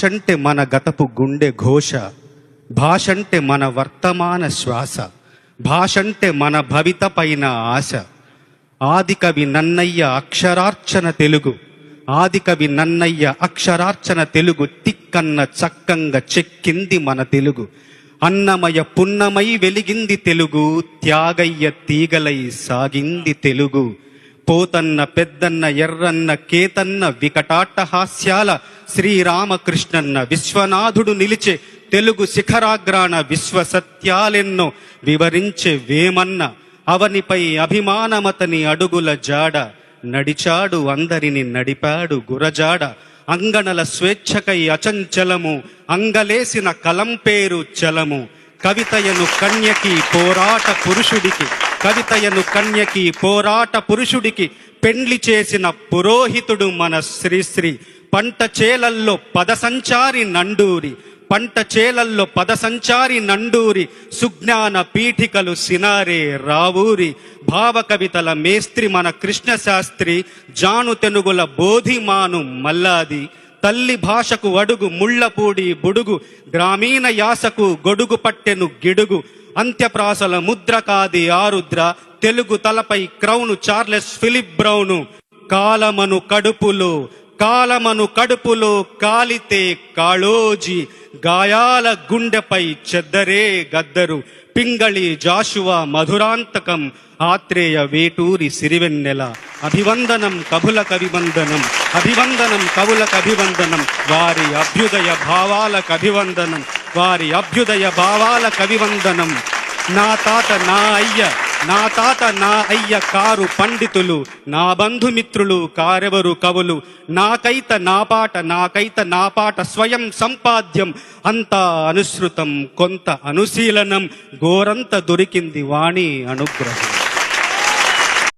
భాషంటే మన గతపు గుండె ఘోష భాషంటే మన వర్తమాన శ్వాస భాషంటే మన భవిత పైన ఆశ. ఆదికవి నన్నయ్య అక్షరార్చన తెలుగు ఆదికవి నన్నయ్య అక్షరార్చన తెలుగు తిక్కన్న చక్కంగా చెక్కింది మన తెలుగు. అన్నమయ పున్నమై వెలిగింది తెలుగు త్యాగయ్య తీగలై సాగింది తెలుగు. పోతన్న పెద్దన్న ఎర్రన్న కేతన్న వికటాట్టహాస్యాల శ్రీరామకృష్ణన్న విశ్వనాథుడు నిలిచే తెలుగు శిఖరాగ్రాణ విశ్వ సత్యాలెన్నో వివరించే వేమన్న అవనిపై అభిమానమతని అడుగుల జాడ నడిచాడు అందరిని నడిపాడు గురజాడ అంగణల స్వేచ్ఛకై అచంచలము అంగలేసిన కలం పేరు చలము కవితయను కన్యకి పోరాట పురుషుడికి కవితయను కన్యకి పోరాట పురుషుడికి పెండ్లి చేసిన పురోహితుడు మన శ్రీశ్రీ పంట చేలల్లో పదసంచారి నండూరి పంట చేలల్లో పదసంచారి నండూరి సుజ్ఞాన పీఠికలు సినారే రావూరి. భావకవితల మేస్త్రి మన కృష్ణశాస్త్రి జాను తెనుగుల బోధిమాను మల్లాది. తల్లి భాషకు అడుగు ముళ్ళపూడి బుడుగు గ్రామీణ యాసకు గొడుగు పట్టెను గిడుగు. అంత్యప్రాసల ముద్ర కాది ఆరుద్ర తెలుగు తలపై క్రౌను చార్లెస్ ఫిలిప్ బ్రౌను. కాలమను కడుపులో కాలమను కడుపులో కాలితే కాళోజి గాయాల గుండెపై చెద్దరే గద్దరు. పింగళి జాషువ మధురాంతకం ఆత్రేయ వేటూరి సిరివెన్నెల. అభివందనం కబుల కవివందనం అభివందనం కవులకు అభివందనం వారి అభ్యుదయ భావాలకు అభివందనం వారి అభ్యుదయ భావాలకు అభివందనం నా తాత నా అయ్య నా తాత నా అయ్య కారు పండితులు నా బంధుమిత్రులు కారెవరు కవులు. నాకైత నా పాట నాకైత నా పాట స్వయం సంపాద్యం. అంతా అనుసృతం కొంత అనుశీలనం. గోరంత దొరికింది వాణి అనుగ్రహం.